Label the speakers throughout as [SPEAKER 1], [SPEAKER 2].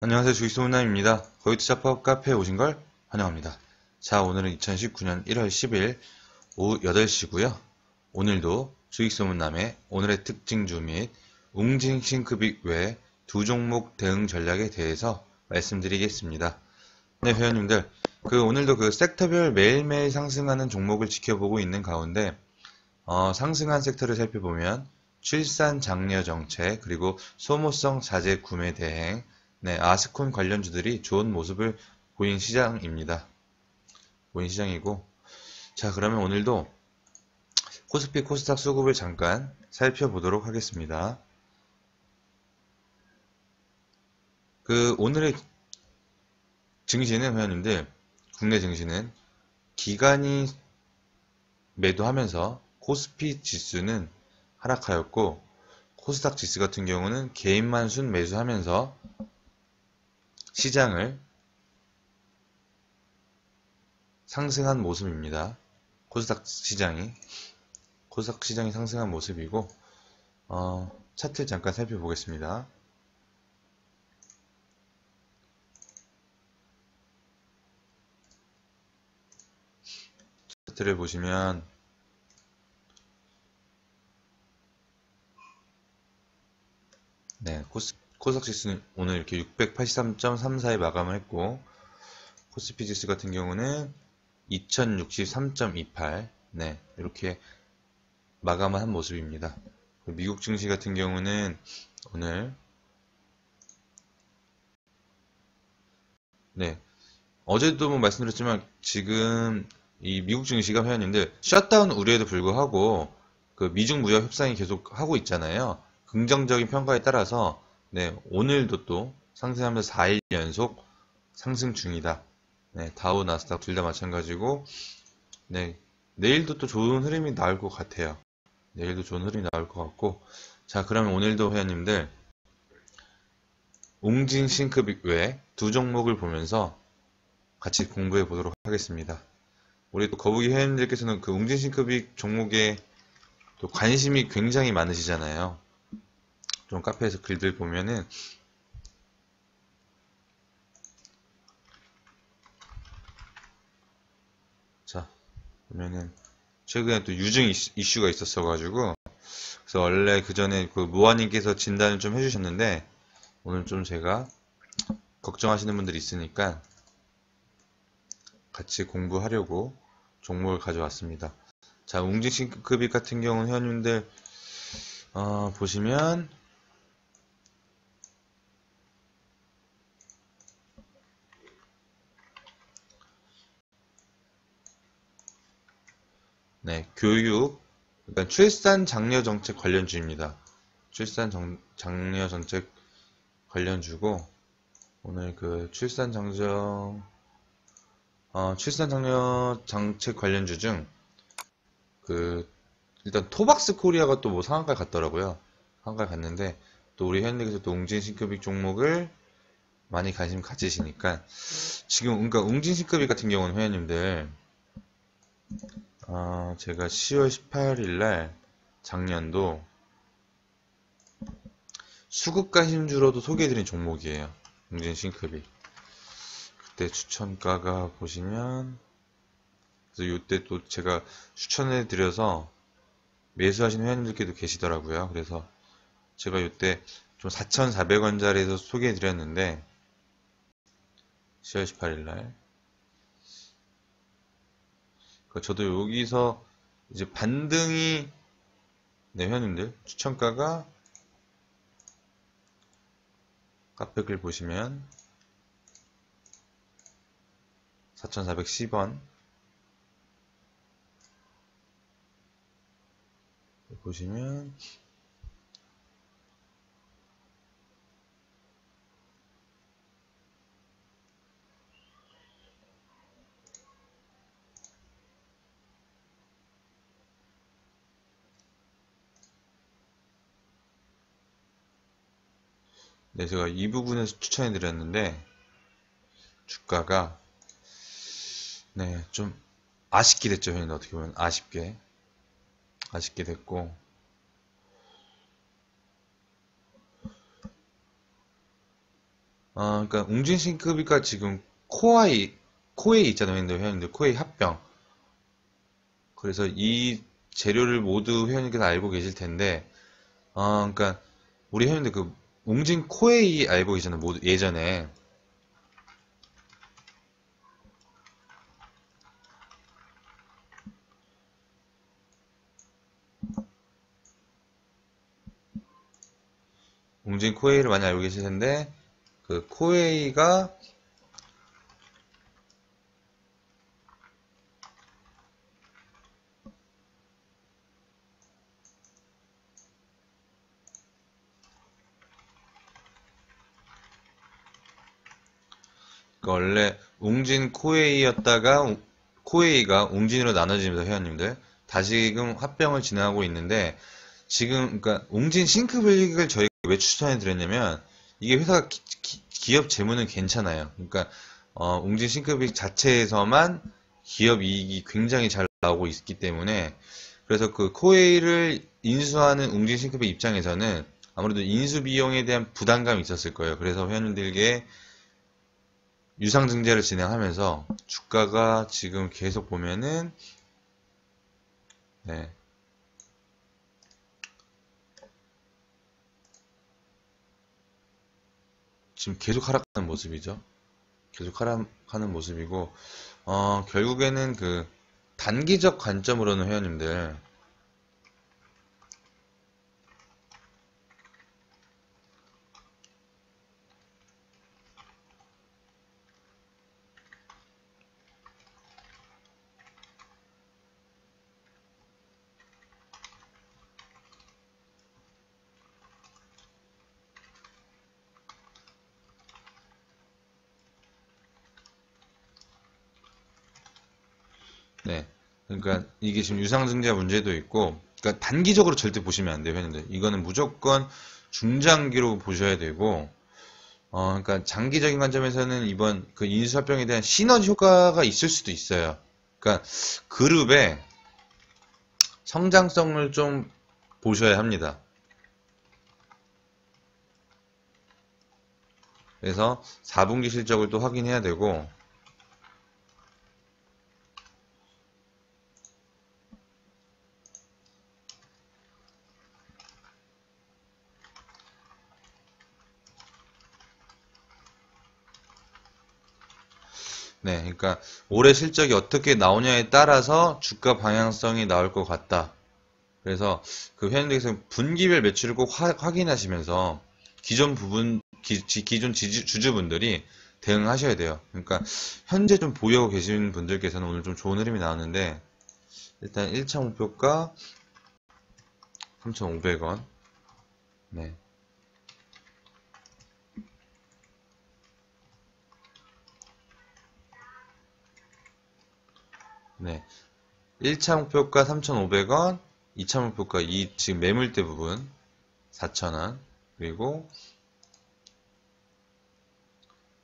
[SPEAKER 1] 안녕하세요. 주식소문남입니다. 거기투자법 카페에 오신 걸 환영합니다. 자, 오늘은 2019년 1월 10일 오후 8시고요. 오늘도 주식소문남의 오늘의 특징주 및 웅진 싱크빅 외 두 종목 대응 전략에 대해서 말씀드리겠습니다. 네, 회원님들. 그 오늘도 그 섹터별 매일매일 상승하는 종목을 지켜보고 있는 가운데 어, 상승한 섹터를 살펴보면 출산 장려 정책 그리고 소모성 자재 구매 대행 네, 아스콘 관련주들이 좋은 모습을 보인 시장입니다. 보인 시장이고 자 그러면 오늘도 코스피 코스닥 수급을 잠깐 살펴보도록 하겠습니다. 그 오늘의 증시는 회원님들 국내 증시는 기간이 매도하면서 코스피 지수는 하락하였고 코스닥 지수 같은 경우는 개인만 순 매수하면서 시장을 상승한 모습입니다. 코스닥 시장이 코스닥 시장이 상승한 모습이고 어, 차트 잠깐 살펴보겠습니다. 차트를 보시면 네, 코스 코스닥 지수는 오늘 이렇게 683.34에 마감을 했고 코스피 지수 같은 경우는 2063.28 네, 이렇게 마감을 한 모습입니다. 미국 증시 같은 경우는 오늘 네, 어제도 뭐 말씀드렸지만 지금 이 미국 증시가 회원님들 셧다운 우려에도 불구하고 그 미중 무역 협상이 계속 하고 있잖아요. 긍정적인 평가에 따라서 네, 오늘도 또 상승하면서 4일 연속 상승 중이다. 네, 다우 나스닥 둘 다 마찬가지고 네, 내일도 또 좋은 흐름이 나올 것 같아요. 내일도 좋은 흐름이 나올 것 같고 자, 그러면 오늘도 회원님들 웅진 싱크빅 외두 종목을 보면서 같이 공부해 보도록 하겠습니다. 우리 또 거북이 회원님들께서는 그 웅진 싱크빅 종목에 또 관심이 굉장히 많으시잖아요. 좀 카페에서 글들 보면은 자 보면은 최근에 또 유증 이슈가 있었어 가지고 그래서 원래 그 전에 그 모아님께서 진단을 좀 해주셨는데 오늘 좀 제가 걱정하시는 분들이 있으니까 같이 공부하려고 종목을 가져왔습니다. 자, 웅진싱크급입 같은 경우는 회원님들 어, 보시면 네, 교육, 그러니까 출산 장려 정책 관련주입니다. 출산 정, 장려 정책 관련주고 오늘 그 출산 장정 어, 출산 장려 정책 관련주 중 그 일단 토박스 코리아가 또 뭐 상한가 갔더라고요. 상한가 갔는데 또 우리 현대에서 또 웅진신급익 종목을 많이 관심 가지시니까 지금 그러니까 웅진신급익 같은 경우는 회원님들 어, 제가 10월 18일 날 작년도 수급가 힘주로도 소개해드린 종목이에요. 웅진 싱크비. 그때 추천가가 보시면 그래서 이때 또 제가 추천해드려서 매수하시는 회원님들께도 계시더라고요. 그래서 제가 이때 좀 4,400원짜리에서 소개해드렸는데 10월 18일 날 그러니까 저도 여기서 이제 반등이 네 회원님들 추천가가 카페글 보시면 4410원 보시면 네, 제가 이 부분에서 추천해 드렸는데 주가가 네, 좀 아쉽게 됐죠, 형님. 어떻게 보면 아쉽게. 아쉽게 됐고. 어, 그러니까 웅진 싱크비가 지금 코아이 코에이 있잖아요, 회원님들, 회원님들 코에이 합병. 그래서 이 재료를 모두 회원님께서 알고 계실 텐데, 어, 그러니까 우리 회원님들 그 웅진 코에이 알고 계시잖아요, 모두 예전에. 웅진 코에이를 많이 알고 계실 텐데, 그 코에이가 그 원래 웅진 코에이였다가 코에이가 웅진으로 나눠집니다, 회원님들. 다시금 합병을 진행하고 있는데 지금 그러니까 웅진 싱크빌릭을 저희가 왜 추천해 드렸냐면 이게 회사 기, 업 재무는 괜찮아요. 그러니까 어, 웅진 싱크빌릭 자체에서만 기업 이익이 굉장히 잘 나오고 있기 때문에 그래서 그 코에이를 인수하는 웅진 싱크빌 입장에서는 아무래도 인수 비용에 대한 부담감이 있었을 거예요. 그래서 회원님들에게 유상증자를 진행하면서 주가가 지금 계속 보면은 네. 지금 계속 하락하는 모습이죠. 계속 하락하는 모습이고 어, 결국에는 그 단기적 관점으로는 회원님들 네. 그러니까 이게 지금 유상증자 문제도 있고, 그러니까 단기적으로 절대 보시면 안 돼요, 회원님들. 이거는 무조건 중장기로 보셔야 되고, 어, 그러니까 장기적인 관점에서는 이번 그 인수합병에 대한 시너지 효과가 있을 수도 있어요. 그러니까 그룹의 성장성을 좀 보셔야 합니다. 그래서 4분기 실적을 또 확인해야 되고, 네, 그러니까 올해 실적이 어떻게 나오냐에 따라서 주가 방향성이 나올 것 같다. 그래서 그 회원들께서 분기별 매출을 꼭 화, 확인하시면서 기존 부분 기, 존 주주분들이 대응하셔야 돼요. 그러니까 현재 좀 보유하고 계신 분들께서는 오늘 좀 좋은 흐름이 나왔는데 일단 1차 목표가 3,500원. 네. 네. 1차 목표가 3,500원, 2차 목표가 이 지금 매물대 부분 4,000원, 그리고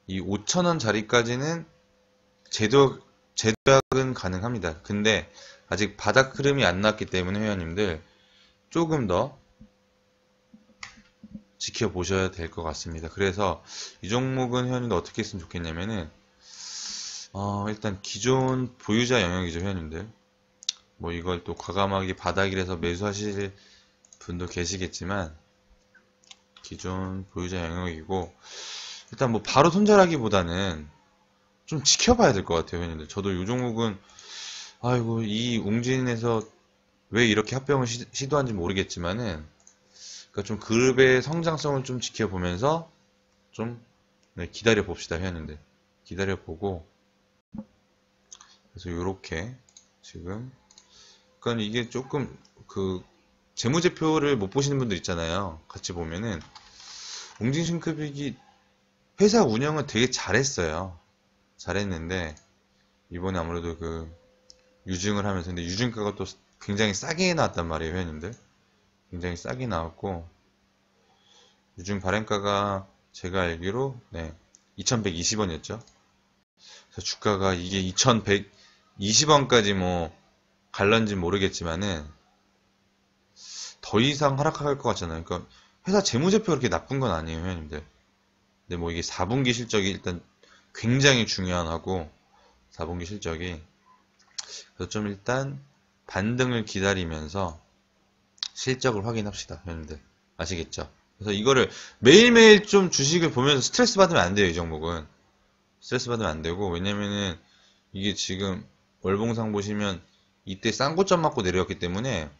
[SPEAKER 1] 이 5,000원 자리까지는 제도, 제도약은 가능합니다. 근데 아직 바닥 흐름이 안 났기 때문에 회원님들 조금 더 지켜보셔야 될 것 같습니다. 그래서 이 종목은 회원님들 어떻게 했으면 좋겠냐면은 어, 일단 기존 보유자 영역이죠, 회원님들. 뭐 이걸 또 과감하게 바닥이라서 매수하실 분도 계시겠지만 기존 보유자 영역이고 일단 뭐 바로 손절하기보다는 좀 지켜봐야 될 것 같아요, 회원님들. 저도 이 종목은 아이고 이 웅진에서 왜 이렇게 합병을 시, 도한지 모르겠지만은 그러니까 좀 그룹의 성장성을 좀 지켜보면서 좀 네, 기다려 봅시다, 회원님들. 기다려 보고 그래서 이렇게 지금 그러니까 이게 조금 그 재무제표를 못 보시는 분들 있잖아요. 같이 보면은 웅진싱크빅이 회사 운영은 되게 잘했어요. 잘했는데 이번에 아무래도 그 유증을 하면서 근데 유증가가 또 굉장히 싸게 나왔단 말이에요, 회원님들. 굉장히 싸게 나왔고 유증 발행가가 제가 알기로 네 2120원이었죠. 그래서 주가가 이게 2100 20원까지 뭐 갈런지 모르겠지만은 더 이상 하락할 것 같잖아요. 그러니까 회사 재무제표 그렇게 나쁜 건 아니에요, 회원님들. 근데 뭐 이게 4분기 실적이 일단 굉장히 중요한 하고 4분기 실적이 그래서 좀 일단 반등을 기다리면서 실적을 확인합시다, 여러분들. 아시겠죠? 그래서 이거를 매일매일 좀 주식을 보면서 스트레스 받으면 안 돼요, 이 종목은. 스트레스 받으면 안 되고, 왜냐면은 이게 지금 월봉상 보시면 이때 쌍고점 맞고 내려왔기 때문에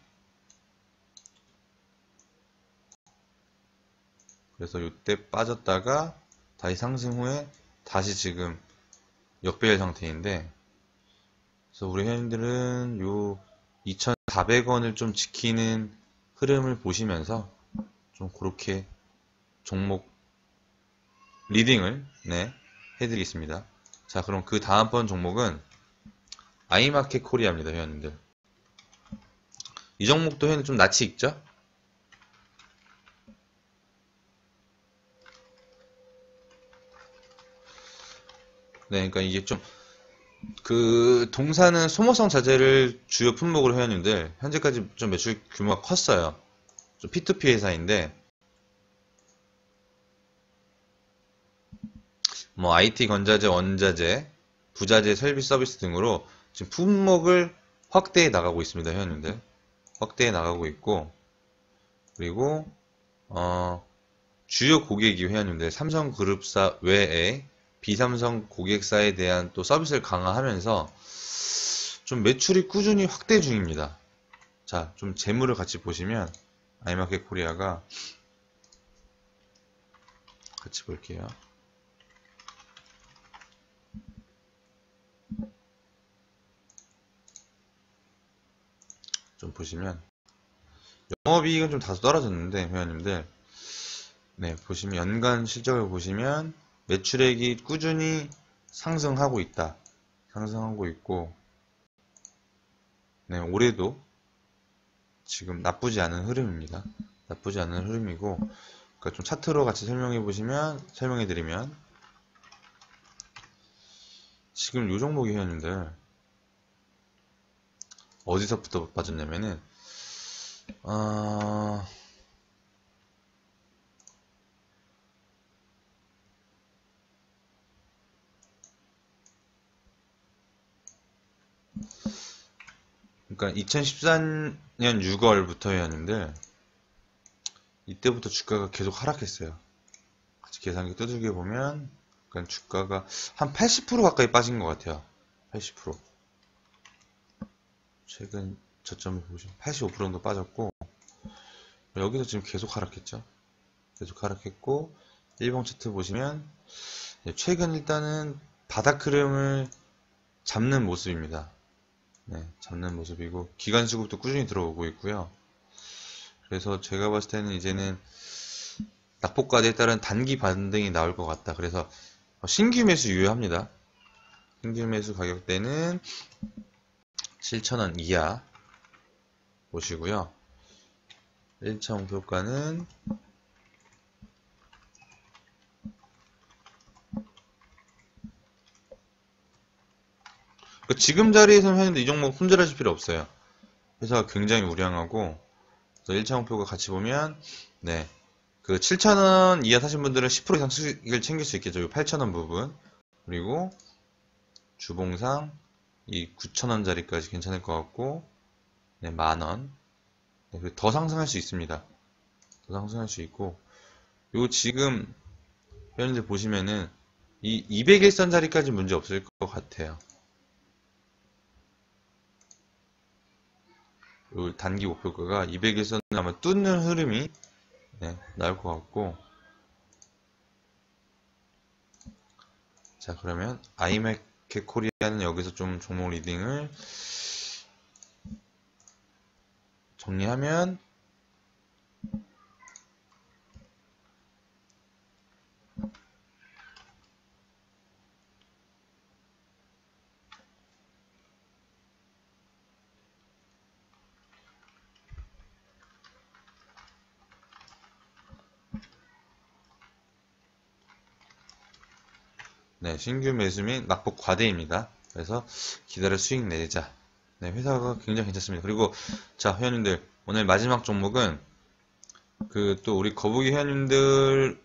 [SPEAKER 1] 그래서 이때 빠졌다가 다시 상승 후에 다시 지금 역배열 상태인데 그래서 우리 회원들은 요 2,400원을 좀 지키는 흐름을 보시면서 좀 그렇게 종목 리딩을 네, 해드리겠습니다. 자 그럼 그 다음번 종목은 아이마켓 코리아입니다 회원님들 이 종목도 회원님 좀 낯이 익죠? 네, 그러니까 이게 좀, 그, 동사는 소모성 자재를 주요 품목으로 회원님들, 현재까지 좀 매출 규모가 컸어요. 좀 P2P 회사인데, 뭐, IT 건자재, 원자재, 부자재, 설비 서비스 등으로 지금 품목을 확대해 나가고 있습니다, 회원님들. 확대해 나가고 있고, 그리고, 어, 주요 고객이 회원님들, 삼성그룹사 외에 비삼성 고객사에 대한 또 서비스를 강화하면서 좀 매출이 꾸준히 확대 중입니다. 자, 좀 재물을 같이 보시면 아이마켓 코리아가 같이 볼게요. 좀 보시면 영업이익은 좀 다소 떨어졌는데 회원님들 네 보시면 연간 실적을 보시면 매출액이 꾸준히 상승하고 있다. 상승하고 있고, 네, 올해도 지금 나쁘지 않은 흐름입니다. 나쁘지 않은 흐름이고, 그러니까 좀 차트로 같이 설명해 보시면, 설명해 드리면, 지금 요 종목이 회원님들, 어디서부터 빠졌냐면은, 어, 그러니까 2014년 6월부터였는데 이때부터 주가가 계속 하락했어요. 같이 계산기 두들겨 보면 그러니까 주가가 한 80% 가까이 빠진 것 같아요. 80% 최근 저점을 보시면 85% 정도 빠졌고 여기서 지금 계속 하락했죠. 계속 하락했고 일봉 차트 보시면 최근 일단은 바닥 흐름을 잡는 모습입니다. 네, 잡는 모습이고 기간 수급도 꾸준히 들어오고 있고요. 그래서 제가 봤을 때는 이제는 낙폭과대에 따른 단기 반등이 나올 것 같다. 그래서 신규 매수 유효합니다. 신규 매수 가격대는 7,000원 이하 보시고요. 1차 목표가는 그 지금 자리에서는 했는데 이 종목 손절하실 필요 없어요. 회사가 굉장히 우량하고 그래서 1차 목표가 같이 보면 네. 그 7,000원 이하 사신 분들은 10% 이상 수익을 챙길 수 있겠죠. 8,000원 부분. 그리고 주봉상 이 9,000원짜리까지 괜찮을 것 같고 네, 만원. 네, 더 상승할 수 있습니다. 더 상승할 수 있고 요 지금 회원들 보시면은 이 201선 자리까지 문제 없을 것 같아요. 단기 목표가가 200에서는 아마 뚫는 흐름이 네, 나올 것 같고 자 그러면 아 이맥케 코리아는 여기서 좀 종목 리딩을 정리하면 네, 신규 매수 및 낙폭 과대입니다. 그래서 기다려 수익 내자. 네, 회사가 굉장히 괜찮습니다. 그리고 자, 회원님들 오늘 마지막 종목은 그 또 우리 거북이 회원님들이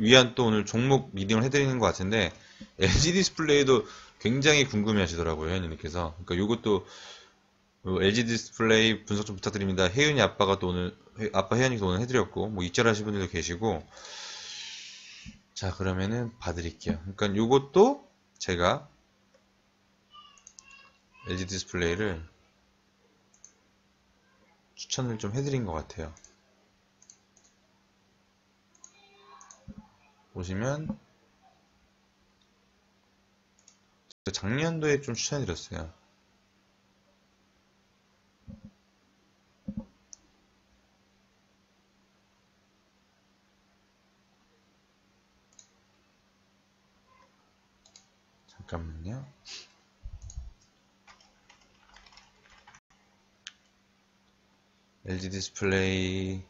[SPEAKER 1] 위한 또 오늘 종목 미딩을 해드리는 것 같은데 LG 디스플레이도 굉장히 궁금해 하시더라고요, 회원님께서. 그러니까 요것도 LG 디스플레이 분석 좀 부탁드립니다. 혜윤이 아빠가 또 오늘, 아빠 혜연이도 오늘 해드렸고, 뭐 입절하신 분들도 계시고, 자, 그러면은 봐드릴게요. 그러니까 요것도 제가 LG 디스플레이를 추천을 좀 해드린 것 같아요. 보시면 작년도에 좀 추천해드렸어요. LG 디스플레이.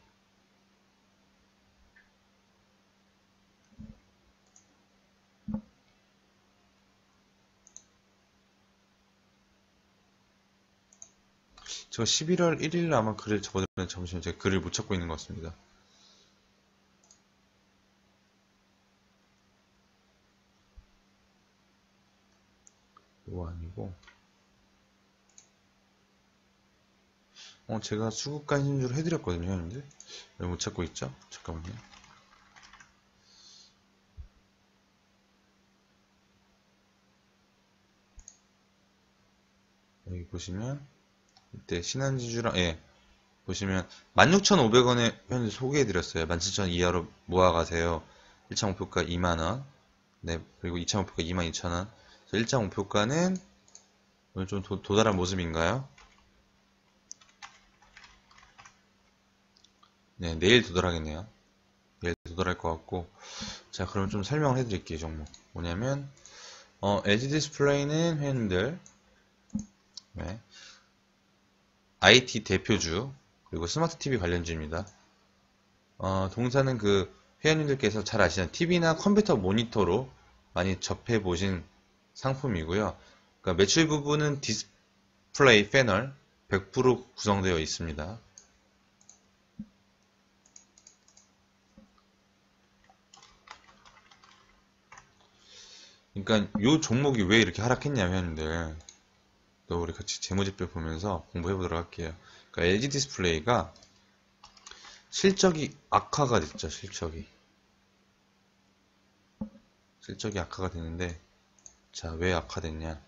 [SPEAKER 1] 저 11월 1일 아마 글을 접어드렸는데 잠시만 제가 글을 못 찾고 있는 것 같습니다. 이거 아니고 어 제가 수급관 신주를 해드렸거든요 형님들. 왜못 찾고 있죠? 잠깐만요. 여기 보시면 이때 신한지주랑 예. 보시면 16,500원에 현재 소개해드렸어요. 17,000원 이하로 모아가세요. 1차 목표가 2만원. 네 그리고 2차 목표가 22,000원. 1차 목표가는 오늘 좀 도, 도달한 모습인가요? 네 내일 도달하겠네요 내일 도달할 것 같고 자 그럼 좀 설명을 해드릴게요 종목 뭐냐면 어, LG 디스플레이는 회원님들 네. IT 대표주 그리고 스마트 TV 관련주입니다. 어, 동사는 그 회원님들께서 잘 아시는 TV나 컴퓨터 모니터로 많이 접해 보신 상품이고요. 그러니까 매출 부분은 디스플레이 패널 100% 구성되어 있습니다. 그러니까 이 종목이 왜 이렇게 하락했냐 회원님들 또 우리 같이 재무제표 보면서 공부해 보도록 할게요. 그러니까 LG 디스플레이가 실적이 악화가 됐죠. 실적이 실적이 악화가 되는데 자 왜 악화됐냐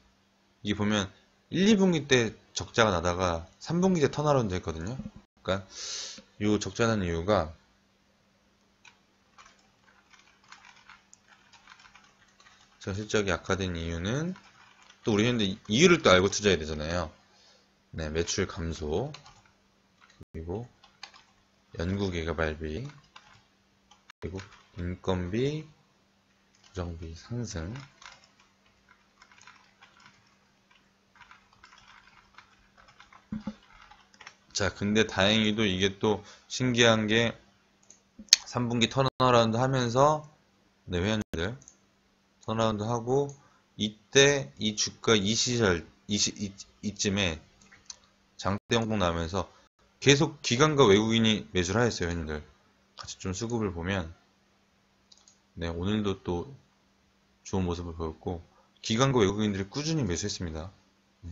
[SPEAKER 1] 이게 보면 1, 2분기 때 적자가 나다가 3분기 때 턴어라운드 했거든요. 그러니까 이 적자는 이유가 자 실적이 악화된 이유는 또 우리 현재 이유를 또 알고 투자해야 되잖아요. 네, 매출 감소 그리고 연구개가 발비 그리고 인건비 부정비 상승 자 근데 다행히도 이게 또 신기한 게 3분기 턴어라운드 하면서 네 회원들 턴어라운드 하고 이때 이 주가 이 시절 이, 시, 이, 이쯤에 장대 형봉 나면서 계속 기관과 외국인이 매수를 하였어요 형님들. 같이 좀 수급을 보면. 네 오늘도 또 좋은 모습을 보였고 기관과 외국인들이 꾸준히 매수했습니다. 네.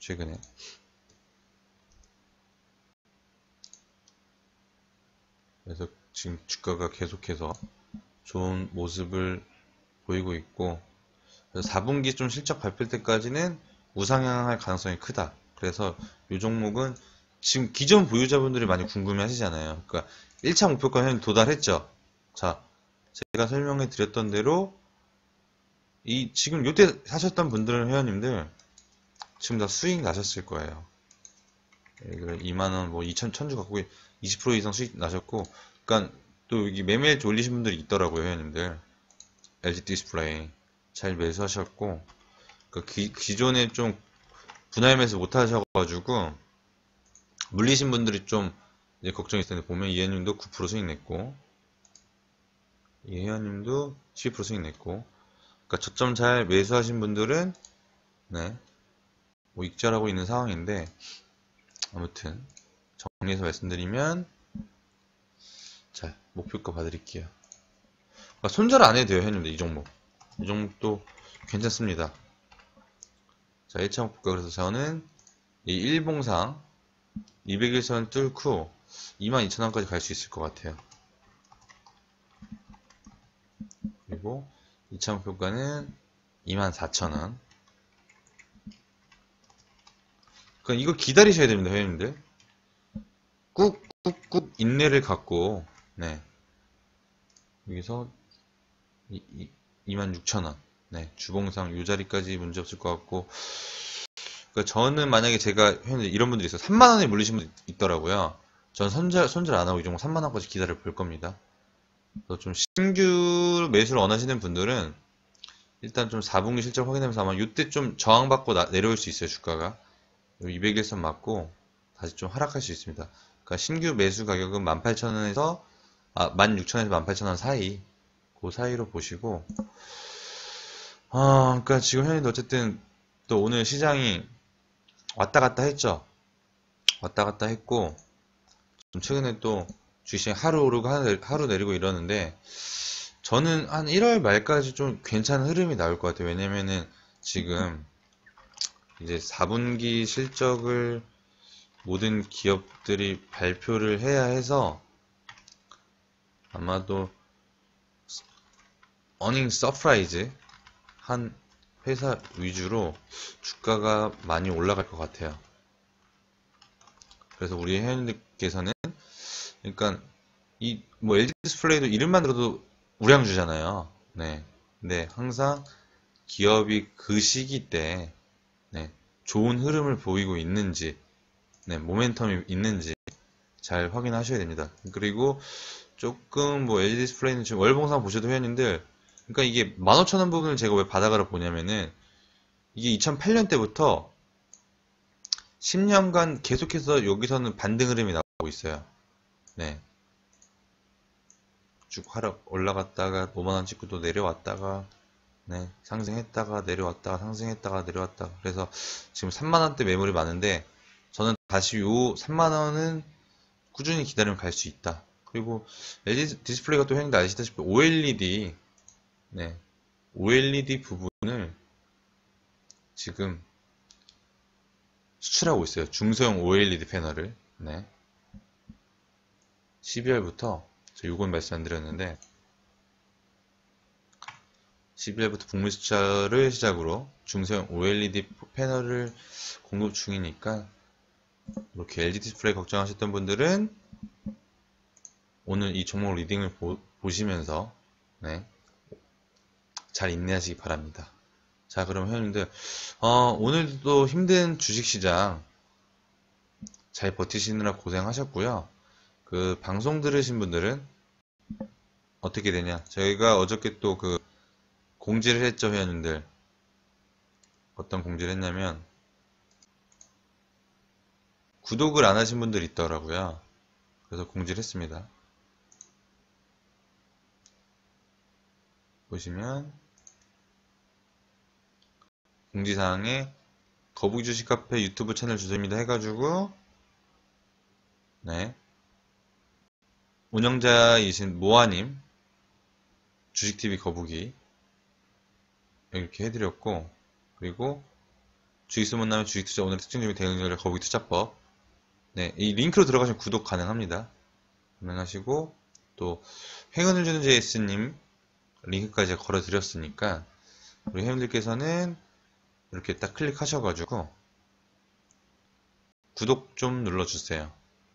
[SPEAKER 1] 최근에. 그래서 지금 주가가 계속해서 좋은 모습을 보이고 있고 4분기 좀 실적 발표 때까지는 우상향할 가능성이 크다. 그래서 이 종목은 지금 기존 보유자분들이 많이 궁금해 하시잖아요. 그러니까 1차 목표가 현 도달했죠. 자, 제가 설명해 드렸던 대로 이 지금 요때 사셨던 분들은 회원님들 지금 다 수익 나셨을 거예요. 2만원 뭐 2천 천주 갖고 20% 이상 수익 나셨고 그러니까 또 여기 매매 올리신 분들이 있더라고요 회원님들. LG 디스플레이 잘 매수하셨고 그 기, 기존에 좀 분할 매수 못 하셔가지고 물리신 분들이 좀 걱정이 있을 텐데 보면 이해님도 9% 수익 냈고 이혜연님도 12% 수익 냈고 그러니까 저점 잘 매수하신 분들은 네, 뭐 익절하고 있는 상황인데 아무튼 정리해서 말씀드리면 자, 목표가 봐드릴게요. 아, 손절 안 해도 돼요, 형님들. 이 종목. 이 종목도 괜찮습니다. 자, 1차 목표가 그래서 저는 이 일봉상 201선 뚫고 22,000원까지 갈 수 있을 것 같아요. 그리고 2차 목표가는 24,000원. 그러니까 이거 기다리셔야 됩니다, 회원님들. 꾹, 꾹, 꾹 인내를 갖고, 네. 여기서 26,000원. 네, 주봉상 요 자리까지 문제 없을 것 같고, 그러니까 저는 만약에 제가 현재 이런 분들이 있어요. 3만 원에 물리신 분 있더라고요. 전 손절, 손절 안 하고 이 정도 3만 원까지 기다려 볼 겁니다. 그래서 좀 신규 매수를 원하시는 분들은 일단 좀 4분기 실적 확인하면서 아마 이때 좀 저항받고 나, 내려올 수 있어요, 주가가. 200일선 맞고 다시 좀 하락할 수 있습니다. 그러니까 신규 매수 가격은 18,000원에서 아, 16,000원에서 18,000원 사이 그 사이로 보시고 아, 그러니까 지금 현재 어쨌든 또 오늘 시장이 왔다 갔다 했죠. 왔다 갔다 했고 좀 최근에 또 주식시장 하루 오르고 하루 내리고 이러는데 저는 한 1월 말까지 좀 괜찮은 흐름이 나올 것 같아요. 왜냐면은 지금 이제 4분기 실적을 모든 기업들이 발표를 해야 해서 아마도 어닝 서프라이즈 한 회사 위주로 주가가 많이 올라갈 것 같아요. 그래서 우리 회원님께서는 그러니까 이 뭐 LG 디스플레이도 이름만 들어도 우량주잖아요. 네. 근데 항상 기업이 그 시기 때 네, 좋은 흐름을 보이고 있는지, 네, 모멘텀이 있는지 잘 확인하셔야 됩니다. 그리고 조금 뭐 LG 디스플레이는 지금 월봉상 보셔도 회원님들 그러니까 이게 15,000원 부분을 제가 왜 바닥으로 보냐면은 이게 2008년 때부터 10년간 계속해서 여기서는 반등 흐름이 나오고 있어요. 네. 쭉 하락 올라갔다가 5만원 찍고 또 내려왔다가 네, 상승했다가 내려왔다가 상승했다가 내려왔다가 그래서 지금 3만원대 매물이 많은데 저는 다시 요 3만원은 꾸준히 기다리면 갈 수 있다. 그리고 LG 디스플레이가 또 형님들 아시다시피 OLED 네, OLED 부분을 지금 수출하고 있어요. 중소형 OLED 패널을. 네. 12월부터 저 요건 말씀 안 드렸는데 12월부터 북미 수출을 시작으로 중소형 OLED 패널을 공급 중이니까 이렇게 LG 디스플레이 걱정하셨던 분들은 오늘 이 종목 리딩을 보, 시면서 네, 잘 인내하시기 바랍니다. 자, 그럼 회원님들, 어, 오늘도 힘든 주식시장 잘 버티시느라 고생하셨고요. 그 방송 들으신 분들은 어떻게 되냐? 저희가 어저께 또 그 공지를 했죠, 회원님들. 어떤 공지를 했냐면 구독을 안 하신 분들이 있더라고요. 그래서 공지를 했습니다. 보시면 공지사항에 거북이 주식 카페 유튜브 채널 주소입니다 해가지고 네 운영자이신 모아님 주식TV 거북이 이렇게 해드렸고 그리고 주식수문남의 주식 투자 오늘 특징 중에 대응 전략 거북이 투자법 네, 이 링크로 들어가시면 구독 가능합니다. 가능하시고 또 행운을 주는 JS님 링크까지 걸어드렸으니까 우리 회원들께서는 이렇게 딱 클릭하셔가지고 구독 좀 눌러주세요.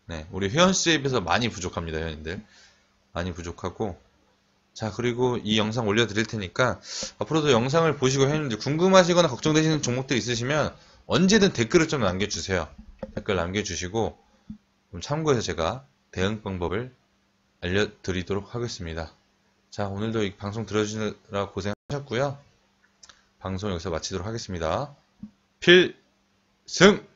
[SPEAKER 1] 네, 우리 회원 수에 비해서 많이 부족합니다, 회원님들. 많이 부족하고 자 그리고 이 영상 올려드릴 테니까 앞으로도 영상을 보시고 회원님들 궁금하시거나 걱정되시는 종목들 있으시면 언제든 댓글을 좀 남겨주세요. 댓글 남겨주시고 참고해서 제가 대응 방법을 알려드리도록 하겠습니다. 자 오늘도 이 방송 들어주느라 고생하셨고요. 방송 여기서 마치도록 하겠습니다. 필승!